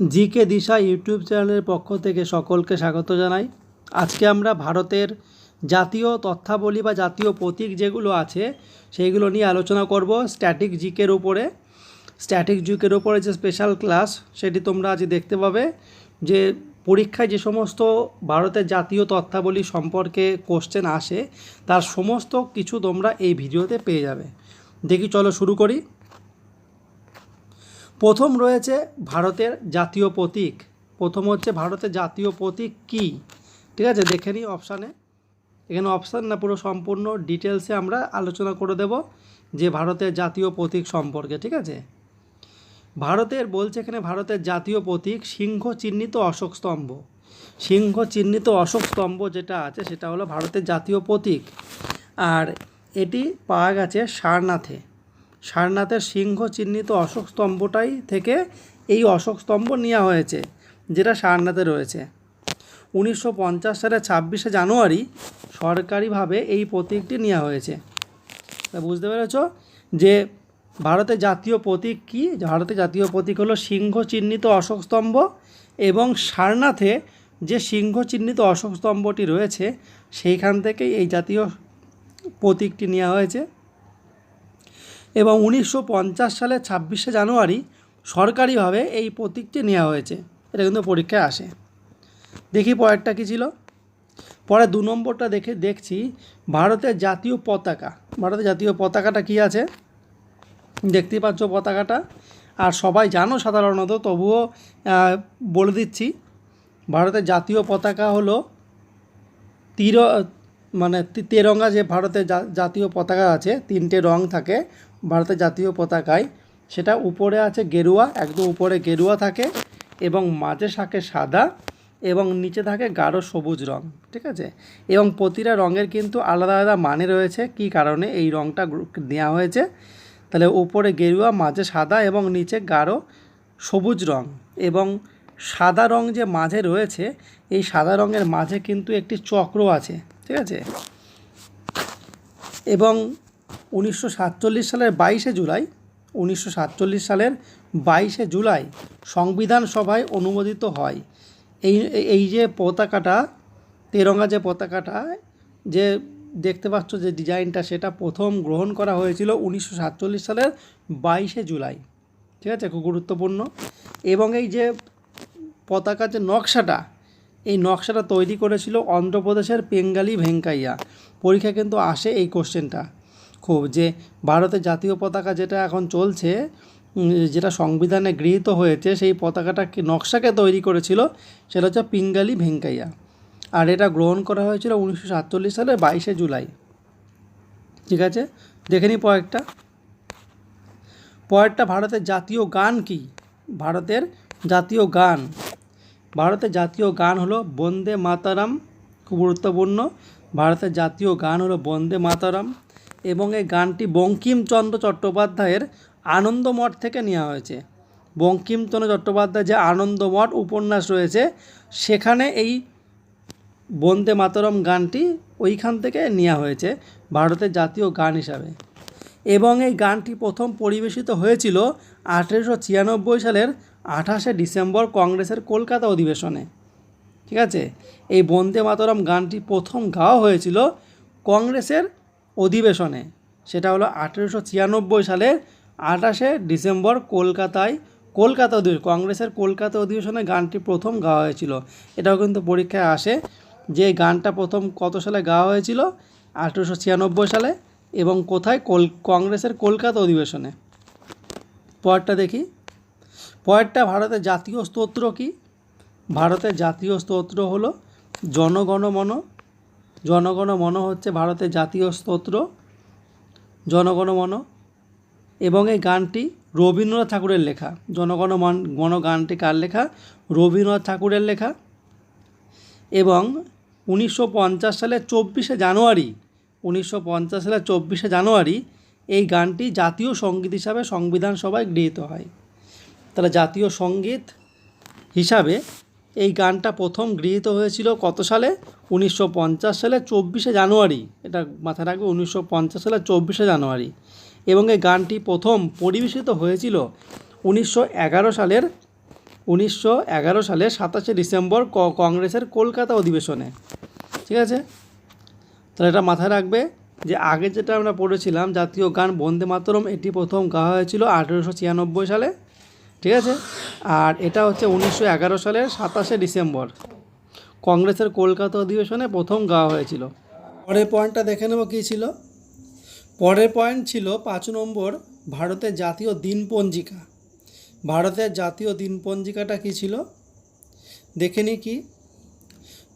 GK দিশা YouTube চ্যানেলের পক্ষ থেকে সকলকে স্বাগত জানাই। আজকে আমরা ভারতের জাতীয় তথ্যাবলী বা জাতীয় প্রতীক যেগুলো আছে, সেইগুলো নিয়ে আলোচনা করব স্ট্যাটিক জিকের উপরে। স্ট্যাটিক জিকের উপরে যে স্পেশাল ক্লাস, সেটি তোমরা আজ দেখতে পাবে যে পরীক্ষায় যে সমস্ত ভারতের জাতীয় তথ্যাবলী সম্পর্কে কোশ্চেন আসে, তার সমস্ত কিছু তোমরা এই ভিডিওতে পেয়ে যাবে। দেখি, চলো শুরু করি। প্রথম রয়েছে ভারতের জাতীয় প্রতীক। প্রথম হচ্ছে ভারতের জাতীয় প্রতীক কী? ঠিক আছে, দেখে নিই অপশানে এখানে অপশান না, পুরো সম্পূর্ণ ডিটেলসে আমরা আলোচনা করে দেব যে ভারতের জাতীয় প্রতীক সম্পর্কে, ঠিক আছে? ভারতের, বলছে এখানে ভারতের জাতীয় প্রতীক সিংহ চিহ্নিত অশোক স্তম্ভ। সিংহ চিহ্নিত অশোক স্তম্ভ যেটা আছে সেটা হলো ভারতের জাতীয় প্রতীক। আর এটি পাওয়া গেছে সারনাথে। সারনাথের সিংহ চিহ্নিত অশোক স্তম্ভটাই থেকে এই অশোক স্তম্ভ নেওয়া হয়েছে, যেটা সারনাথে রয়েছে। উনিশশো পঞ্চাশ সালের ছাব্বিশে জানুয়ারি সরকারিভাবে এই প্রতীকটি নেওয়া হয়েছে। বুঝতে পেরেছ? যে ভারতের জাতীয় প্রতীক কী? ভারতের জাতীয় প্রতীক হলো সিংহ চিহ্নিত অশোক স্তম্ভ এবং সারনাথে যে সিংহ চিহ্নিত অশোক স্তম্ভটি রয়েছে, সেইখান থেকেই এই জাতীয় প্রতীকটি নেওয়া হয়েছে। এবং উনিশশো সালের ছাব্বিশে জানুয়ারি সরকারিভাবে এই প্রতীকটি নেওয়া হয়েছে। এটা কিন্তু পরীক্ষায় আসে। দেখি পরেরটা কী ছিল? পরে দু নম্বরটা দেখে দেখছি ভারতের জাতীয় পতাকা। ভারতের জাতীয় পতাকাটা কী আছে? দেখতেই পাচ্ছ পতাকাটা। আর সবাই জানো সাধারণত, তবুও বলে দিচ্ছি, ভারতের জাতীয় পতাকা হলো তীর মানে তেরঙ্গা যে ভারতের জাতীয় পতাকা আছে, তিনটে রং থাকে। ভারতের জাতীয় পতাকায়, সেটা উপরে আছে গেরুয়া, একদম উপরে গেরুয়া থাকে এবং মাঝে থাকে সাদা এবং নিচে থাকে গাঢ় সবুজ রং, ঠিক আছে? এবং প্রতিটা রঙের কিন্তু আলাদা আলাদা মানে রয়েছে, কী কারণে এই রঙটা দেওয়া হয়েছে? তাহলে উপরে গেরুয়া, মাঝে সাদা এবং নিচে গাঢ় সবুজ রং এবং সাদা রং যে মাঝে রয়েছে, এই সাদা রঙের মাঝে কিন্তু একটি চক্র আছে, ঠিক আছে? এবং উনিশশো সাতচল্লিশ সালের বাইশে জুলাই, উনিশশো সাতচল্লিশ সালের বাইশে জুলাই সংবিধান সভায় অনুমোদিত হয়। এই এই যে পতাকাটা, তেরঙ্গা যে পতাকাটা, যে দেখতে পাচ্ছ যে ডিজাইনটা, সেটা প্রথম গ্রহণ করা হয়েছিল উনিশশো সাতচল্লিশ সালের বাইশে জুলাই। ঠিক আছে? খুব গুরুত্বপূর্ণ। এবং এই যে পতাকার যে নকশাটা, এই নকশাটা তৈরি করেছিল অন্ধ্রপ্রদেশের পেঙ্গালি ভেঙ্কাইয়া। পরীক্ষা কিন্তু আসে এই কোশ্চেনটা খুব যে ভারতের জাতীয় পতাকা যেটা এখন চলছে যেটা সংবিধানে গৃহীত হয়েছে, সেই পতাকাটা কি নকশাকে তৈরি করেছিল? সেটা হচ্ছে পিঙ্গালি ভেঙ্কাইয়া। আর এটা গ্রহণ করা হয়েছিল উনিশশো সাতচল্লিশ সালের বাইশে জুলাই। ঠিক আছে? দেখে নিই পরেরটা পরেরটা ভারতের জাতীয় গান কি? ভারতের জাতীয় গান। ভারতের জাতীয় গান হলো বন্দে মাতারাম, খুব গুরুত্বপূর্ণ। ভারতের জাতীয় গান হলো বন্দে মাতারাম। এবং এই গানটি বঙ্কিমচন্দ্র চট্টোপাধ্যায়ের আনন্দমঠ থেকে নেওয়া হয়েছে। বঙ্কিমচন্দ্র চট্টোপাধ্যায় যে আনন্দমঠ উপন্যাস রয়েছে, সেখানে এই বন্দে মাতরম গানটি ওইখান থেকে নেওয়া হয়েছে, ভারতের জাতীয় গান হিসাবে। এবং এই গানটি প্রথম পরিবেশিত হয়েছিল আঠেরোশো ছিয়ানব্বই সালের আঠাশে ডিসেম্বর কংগ্রেসের কলকাতা অধিবেশনে। ঠিক আছে? এই বন্দে মাতরম গানটি প্রথম গাওয়া হয়েছিল কংগ্রেসের অধিবেশনে, সেটা হলো আঠেরোশো ছিয়ানব্বই সালের আঠাশে ডিসেম্বর কলকাতায়, কলকাতা অধিবেশন কংগ্রেসের কলকাতা অধিবেশনে গানটি প্রথম গাওয়া হয়েছিল। এটাও কিন্তু পরীক্ষায় আসে যে গানটা প্রথম কত সালে গাওয়া হয়েছিল, আঠেরোশো ছিয়ানব্বই সালে এবং কোথায়, কল, কংগ্রেসের কলকাতা অধিবেশনে। পরেরটা দেখি। পরেরটা ভারতের জাতীয় স্তোত্র কি? ভারতের জাতীয় স্তোত্র হলো জনগণমন জনগণমন হচ্ছে ভারতের জাতীয় স্তোত্র। জনগণ মন। এবং এই গানটি রবীন্দ্রনাথ ঠাকুরের লেখা। জনগণমন মন গানটি কার লেখা? রবীন্দ্রনাথ ঠাকুরের লেখা। এবং উনিশশো পঞ্চাশ সালের চব্বিশে জানুয়ারি, উনিশশো পঞ্চাশ সালের চব্বিশে জানুয়ারি এই গানটি জাতীয় সংগীত হিসাবে সংবিধান সভায় গৃহীত হয়। তাহলে জাতীয় সংগীত হিসাবে এই গানটা প্রথম গৃহীত হয়েছিল কত সালে? উনিশশো সালের চব্বিশে জানুয়ারি, এটা মাথায় রাখবে, উনিশশো সালের চব্বিশে জানুয়ারি। এবং এই গানটি প্রথম পরিবেশিত হয়েছিল উনিশশো এগারো সালের, উনিশশো এগারো সালে সাতাশে ডিসেম্বর কংগ্রেসের কলকাতা অধিবেশনে। ঠিক আছে? তাহলে এটা মাথায় রাখবে যে আগে যেটা আমরা পড়েছিলাম, জাতীয় গান বন্দে মাতরম, এটি প্রথম গাওয়া হয়েছিল আঠেরোশো ছিয়ানব্বই সালে। ঠিক আছে? আর এটা হচ্ছে উনিশশো এগারো সালের সাতাশে ডিসেম্বর। কংগ্রেসের কলকাতা অধিবেশনে প্রথম গাওয়া হয়েছিল। পরের পয়েন্টটা দেখে নেব কী ছিল? পরের পয়েন্ট ছিল পাঁচ নম্বর ভারতের জাতীয় দিন পঞ্জিকা ভারতের জাতীয় দিন পঞ্জিকাটা কী ছিল? দেখে নিই কি?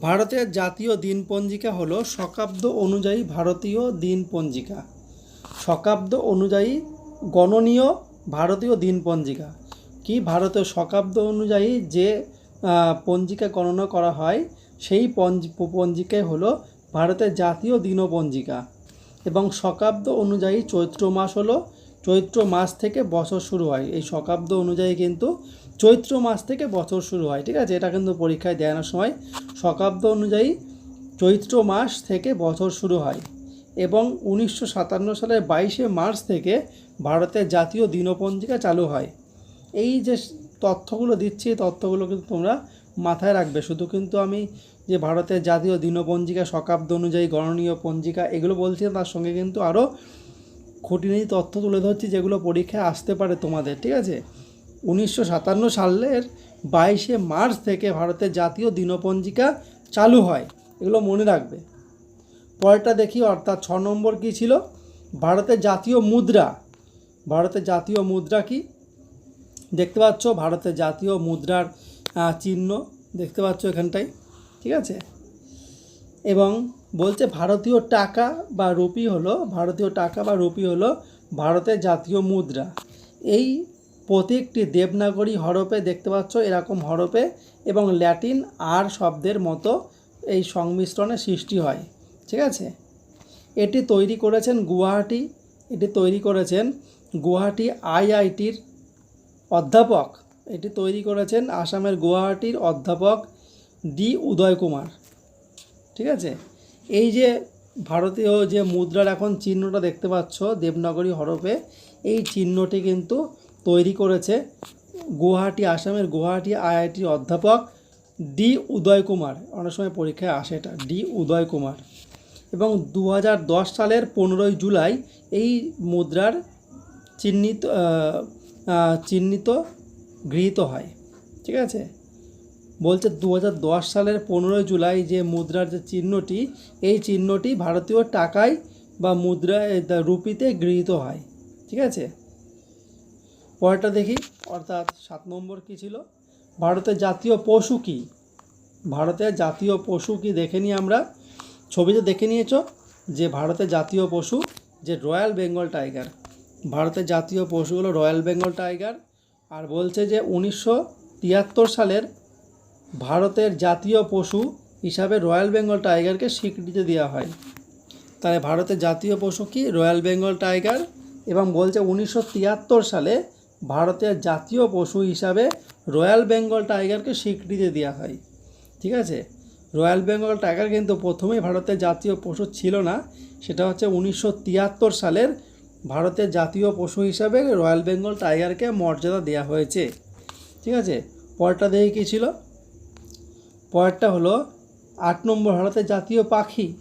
ভারতের জাতীয় দিন পঞ্জিকা হলো শকাব্দ অনুযায়ী ভারতীয় দিন পঞ্জিকা শকাব্দ অনুযায়ী গণনীয় ভারতীয় দিন পঞ্জিকা কি ভারতীয় শকাব্দ অনুযায়ী যে পঞ্জিকা গণনা করা হয়, সেই পঞ্জ পঞ্জিকায় হলো ভারতের জাতীয় দিনপঞ্জিকা। এবং শকাব্দ অনুযায়ী চৈত্র মাস হলো, চৈত্র মাস থেকে বছর শুরু হয়। এই শকাব্দ অনুযায়ী কিন্তু চৈত্র মাস থেকে বছর শুরু হয়, ঠিক আছে? এটা কিন্তু পরীক্ষায় দেওয়ানোর সময়। শকাব্দ অনুযায়ী চৈত্র মাস থেকে বছর শুরু হয়। এবং উনিশশো সাতান্ন সালের বাইশে মার্চ থেকে ভারতের জাতীয় দিনপঞ্জিকা চালু হয়। এই যে তথ্যগুলো দিচ্ছি, এই তথ্যগুলো কিন্তু তোমরা মাথায় রাখবে। শুধু কিন্তু আমি যে ভারতের জাতীয় দিনপঞ্জিকা শকাব্দ অনুযায়ী গণনীয় পঞ্জিকা, এগুলো বলছি তার সঙ্গে কিন্তু আরও খুঁটিনাটি তথ্য তুলে ধরছি, যেগুলো পরীক্ষায় আসতে পারে তোমাদের, ঠিক আছে? উনিশশো সাতান্ন সালের বাইশে মার্চ থেকে ভারতের জাতীয় দিনপঞ্জিকা চালু হয়, এগুলো মনে রাখবে। পরেরটা দেখি, অর্থাৎ ছ নম্বর কী ছিল? ভারতের জাতীয় মুদ্রা। ভারতের জাতীয় মুদ্রা কি? দেখতে পাচ্ছ ভারতের জাতীয় মুদ্রার চিহ্ন দেখতে পাচ্ছ এখানটায়, ঠিক আছে? এবং বলছে ভারতীয় টাকা বা রুপি হলো, ভারতীয় টাকা বা রুপি হলো ভারতের জাতীয় মুদ্রা। এই প্রতীকটি দেবনাগরী হরপে দেখতে পাচ্ছ এরকম হরপে এবং ল্যাটিন আর শব্দের মতো এই সংমিশ্রণে সৃষ্টি হয়, ঠিক আছে? এটি তৈরি করেছেন গুয়াহাটি, এটি তৈরি করেছেন গুয়াহাটি আইআইটির অধ্যাপক, এটি তৈরি করেছেন আসামের গুয়াহাটির অধ্যাপক ডি উদয় কুমার। ঠিক আছে? এই যে ভারতীয় যে মুদ্রার এখন চিহ্নটা দেখতে পাচ্ছ দেবনাগরী হরফে, এই চিহ্নটি কিন্তু তৈরি করেছে গুয়াহাটি, আসামের গুয়াহাটি আইআইটির অধ্যাপক ডি উদয় কুমার। অনেক সময় পরীক্ষায় আসে এটা, ডি উদয় কুমার। এবং দু হাজার দশ সালের পনেরোই জুলাই এই মুদ্রার চিহ্নিত চিহ্নিত, গৃহীত হয়। ঠিক আছে? বলছে দু হাজার দশ সালের পনেরোই জুলাই যে মুদ্রার যে চিহ্নটি, এই চিহ্নটি ভারতীয় টাকায় বা মুদ্রায় রুপিতে গৃহীত হয়। ঠিক আছে? পরেরটা দেখি। অর্থাৎ সাত নম্বর কী ছিল? ভারতের জাতীয় পশু কী? ভারতের জাতীয় পশু কি দেখে নিই আমরা। ছবিতে দেখে নিয়েছ যে ভারতের জাতীয় পশু যে রয়্যাল বেঙ্গল টাইগার। ভারতের জাতীয় পশু হলো রয়্যাল বেঙ্গল টাইগার আর বলছে যে উনিশশো তিয়াত্তর সালের ভারতের জাতীয় পশু হিসাবে রয়্যাল বেঙ্গল টাইগারকে স্বীকৃতি দেওয়া হয়। তাহলে ভারতের জাতীয় পশু কি? রয়্যাল বেঙ্গল টাইগার এবং বলছে উনিশশো তিয়াত্তর সালে ভারতের জাতীয় পশু হিসাবে রয়্যাল বেঙ্গল টাইগারকে স্বীকৃতি দেওয়া হয়। ঠিক আছে? রয়্যাল বেঙ্গল টাইগার কিন্তু প্রথমেই ভারতের জাতীয় পশু ছিল না। সেটা হচ্ছে উনিশশো তিয়াত্তর সালের ভারতের জাতীয় পশু হিসাবে রয়্যাল বেঙ্গল টাইগারকে মর্যাদা দেওয়া হয়েছে। ঠিক আছে? পরেরটা দেখে কী ছিল? পরেরটা হলো, আট নম্বর, ভারতের জাতীয় পাখি।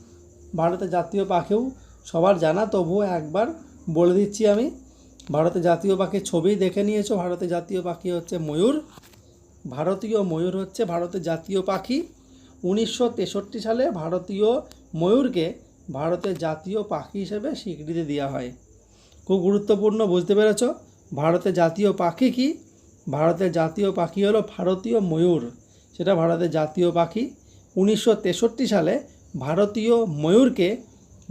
ভারতের জাতীয় পাখিও সবার জানা, তবুও একবার বলে দিচ্ছি আমি। ভারতের জাতীয় পাখির ছবি দেখে নিয়েছো। ভারতের জাতীয় পাখি হচ্ছে ময়ূর। ভারতীয় ময়ূর হচ্ছে ভারতের জাতীয় পাখি। উনিশশো তেষট্টি সালে ভারতীয় ময়ূরকে ভারতের জাতীয় পাখি হিসেবে স্বীকৃতি দেওয়া হয়। খুব গুরুত্বপূর্ণ, বুঝতে পেরেছ? ভারতের জাতীয় পাখি কি? ভারতের জাতীয় পাখি হলো ভারতীয় ময়ূর। সেটা ভারতের জাতীয় পাখি। উনিশশো তেষট্টি সালে ভারতীয় ময়ূরকে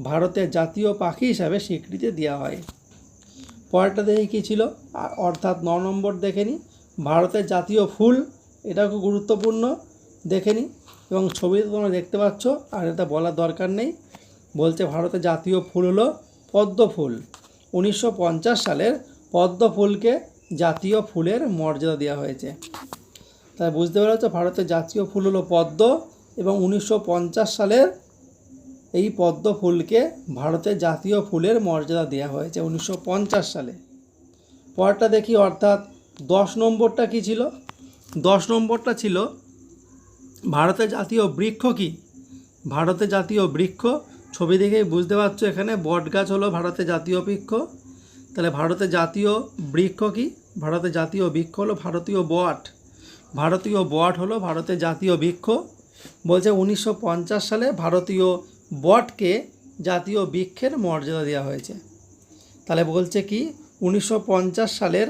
ভারতের জাতীয় পাখি হিসাবে স্বীকৃতি দেওয়া হয়। পরেরটা দেখে কী ছিল? অর্থাৎ ন নম্বর দেখে নিই ভারতের জাতীয় ফুল, এটা খুব গুরুত্বপূর্ণ, দেখে নিই এবং ছবিতে তোমরা দেখতে পাচ্ছ, আর এটা বলার দরকার নেই। বলছে ভারতের জাতীয় ফুল হলো পদ্ম ফুল। উনিশশো পঞ্চাশ সালের পদ্ম ফুলকে জাতীয় ফুলের মর্যাদা দেওয়া হয়েছে। তাই বুঝতে পেরেছ ভারতের জাতীয় ফুল হলো পদ্ম এবং উনিশশো পঞ্চাশ সালের এই পদ্ম ফুলকে ভারতের জাতীয় ফুলের মর্যাদা দেওয়া হয়েছে উনিশশো পঞ্চাশ সালে। পরেরটা দেখি, অর্থাৎ দশ নম্বরটা কী ছিল? দশ নম্বরটা ছিল, ভারতের জাতীয় বৃক্ষ কি? ভারতের জাতীয় বৃক্ষ ছবি দেখেই বুঝতে পারছ এখানে বট গাছ হলো ভারতের জাতীয় বৃক্ষ। তাহলে ভারতের জাতীয় বৃক্ষ কি? ভারতের জাতীয় বৃক্ষ হলো ভারতীয় বট। ভারতীয় বট হলো ভারতের জাতীয় বৃক্ষ। বলছে উনিশশো পঞ্চাশ সালে ভারতীয় বটকে জাতীয় বৃক্ষের মর্যাদা দেওয়া হয়েছে। তাহলে বলছে কি, উনিশশো পঞ্চাশ সালের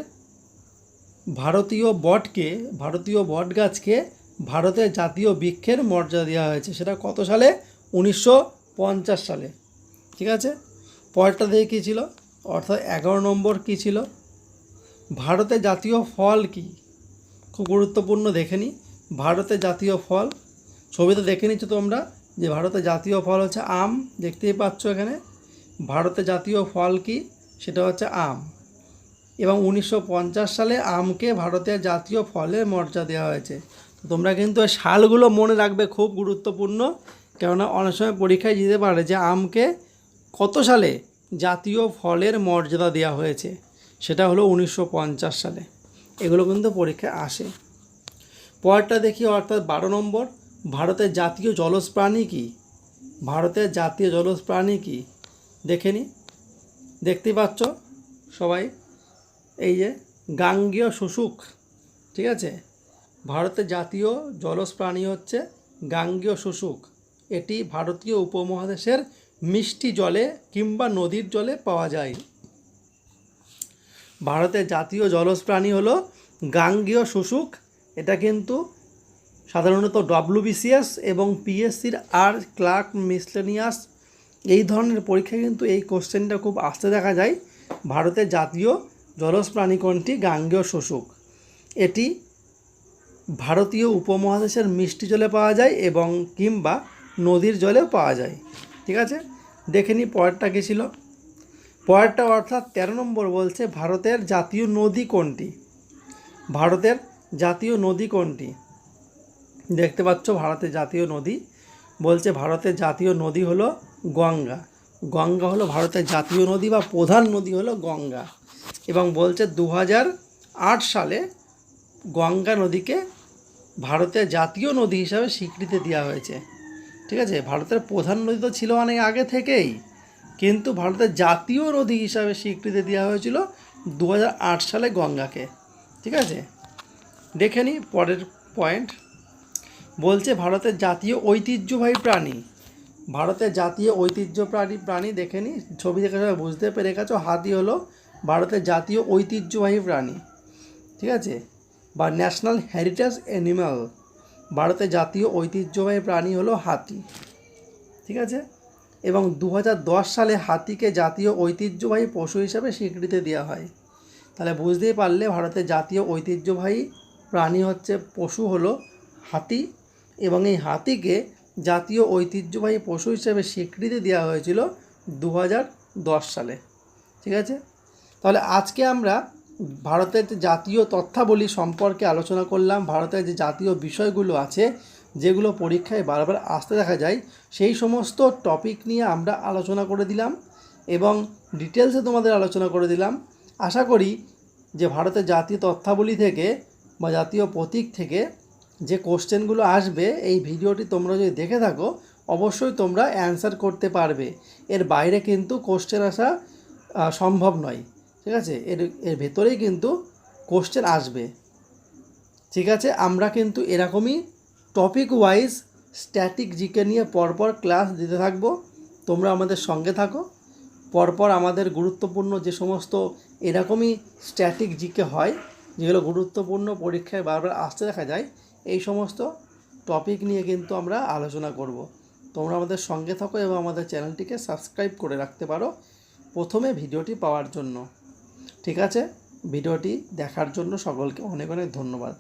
ভারতীয় বটকে, ভারতীয় বট গাছকে ভারতের জাতীয় বৃক্ষের মর্যাদা দেওয়া হয়েছে। সেটা কত সালে? উনিশশো পঞ্চাশ সালে, ঠিক আছে? পরেরটা দিয়ে কী ছিল? অর্থাৎ এগারো নম্বর কী ছিল? ভারতের জাতীয় ফল কি? খুব গুরুত্বপূর্ণ দেখে নিই ভারতের জাতীয় ফল, ছবিতে দেখে নিচ্ছ তোমরা যে ভারতের জাতীয় ফল হচ্ছে আম, দেখতেই পাচ্ছ এখানে। ভারতের জাতীয় ফল কি? সেটা হচ্ছে আম। এবং উনিশশো পঞ্চাশ সালে আমকে ভারতের জাতীয় ফলের মর্যাদা দেওয়া হয়েছে। তোমরা কিন্তু সালগুলো মনে রাখবে, খুব গুরুত্বপূর্ণ। কেননা অনেক সময় পরীক্ষায় দিতে পারে যে আমকে কত সালে জাতীয় ফলের মর্যাদা দেওয়া হয়েছে। সেটা হলো উনিশশো পঞ্চাশ সালে। এগুলো কিন্তু পরীক্ষায় আসে। পরেরটা দেখি, অর্থাৎ বারো নম্বর। ভারতের জাতীয় জলজ প্রাণী কী? ভারতের জাতীয় জলজ প্রাণী কী? দেখে নি। দেখতেই পাচ্ছ সবাই? এই যে গাঙ্গীয় শুশুক ঠিক আছে? ভারতের জাতীয় জলজ প্রাণী হচ্ছে গাঙ্গীয় শুশুক এটি ভারতীয় উপমহাদেশের মিষ্টি জলে কিংবা নদীর জলে পাওয়া যায়। ভারতের জাতীয় জলজ প্রাণী হলো গাঙ্গীয় শুশুক। এটা কিন্তু সাধারণত ডব্লিউবিসিএস এবং পিএসসির আর ক্লার্ক মিসলেনিয়াস এই ধরনের পরীক্ষায় কিন্তু এই কোশ্চেনটা খুব আসতে দেখা যায়। ভারতের জাতীয় জলজ প্রাণী কোনটি? গাঙ্গেয় শোষক এটি ভারতীয় উপমহাদেশের মিষ্টি জলে পাওয়া যায় এবং কিংবা নদীর জলেও পাওয়া যায়। ঠিক আছে? দেখে নিই পরেরটা কী ছিল? পরেরটা অর্থাৎ তেরো নম্বর বলছে ভারতের জাতীয় নদী কোনটি? ভারতের জাতীয় নদী কোনটি? দেখতে পাচ্ছ ভারতের জাতীয় নদী। বলছে ভারতের জাতীয় নদী হলো গঙ্গা। গঙ্গা হলো ভারতের জাতীয় নদী বা প্রধান নদী হলো গঙ্গা। এবং বলছে দু সালে গঙ্গা নদীকে ভারতের জাতীয় নদী হিসাবে স্বীকৃতি দেওয়া হয়েছে। ঠিক আছে? ভারতের প্রধান নদী তো ছিল অনেক আগে থেকেই। কিন্তু ভারতের জাতীয় নদী হিসাবে স্বীকৃতি দেওয়া হয়েছিল দু হাজার আট সালে গঙ্গাকে। ঠিক আছে? দেখে নিই পরের পয়েন্ট বলছে, ভারতের জাতীয় ঐতিহ্যবাহী প্রাণী। ভারতের জাতীয় ঐতিহ্য প্রাণী প্রাণী দেখে নি, ছবি দেখে সবাই বুঝতে পেরে গেছো হাতি হলো ভারতের জাতীয় ঐতিহ্যবাহী প্রাণী। ঠিক আছে? বা ন্যাশনাল হেরিটেজ অ্যানিম্যাল ভারতের জাতীয় ঐতিহ্যবাহী প্রাণী হলো হাতি। ঠিক আছে? এবং দু হাজার দশ সালে হাতিকে জাতীয় ঐতিহ্যবাহী পশু হিসাবে স্বীকৃতি দেওয়া হয়। তাহলে বুঝতেই পারলে ভারতের জাতীয় ঐতিহ্যবাহী প্রাণী হচ্ছে, পশু হলো হাতি। এবং এই হাতিকে জাতীয় ঐতিহ্যবাহী পশু হিসেবে স্বীকৃতি দেওয়া হয়েছিল দু হাজার দশ সালে। ঠিক আছে? তাহলে আজকে আমরা ভারতের যে জাতীয় তথ্যাবলী সম্পর্কে আলোচনা করলাম, ভারতের যে জাতীয় বিষয়গুলো আছে, যেগুলো পরীক্ষায় বারবার আসতে দেখা যায়, সেই সমস্ত টপিক নিয়ে আমরা আলোচনা করে দিলাম এবং ডিটেলসে তোমাদের আলোচনা করে দিলাম। আশা করি যে ভারতের জাতীয় তথ্যাবলী থেকে বা জাতীয় প্রতীক থেকে যে কোশ্চেনগুলো আসবে, এই ভিডিওটি তোমরা যদি দেখে থাকো, অবশ্যই তোমরা অ্যান্সার করতে পারবে। এর বাইরে কিন্তু কোশ্চেন আসা সম্ভব নয়। ঠিক আছে? এর এর ভেতরেই কিন্তু কোশ্চেন আসবে। ঠিক আছে? আমরা কিন্তু এরকমই টপিক ওয়াইজ স্ট্যাটিক জিকে নিয়ে পরপর ক্লাস দিতে থাকব। তোমরা আমাদের সঙ্গে থাকো। পরপর আমাদের গুরুত্বপূর্ণ যে সমস্ত এরকমই স্ট্যাটিক জিকে হয়, যেগুলো গুরুত্বপূর্ণ পরীক্ষায় বারবার আসতে দেখা যায়, এই সমস্ত টপিক নিয়ে কিন্তু আমরা আলোচনা করব। তোমরা আমাদের সঙ্গে থাকো এবং আমাদের চ্যানেলটিকে সাবস্ক্রাইব করে রাখতে পারো প্রথমে ভিডিওটি পাওয়ার জন্য। ঠিক আছে? ভিডিওটি দেখার জন্য সকলকে অনেক অনেক ধন্যবাদ।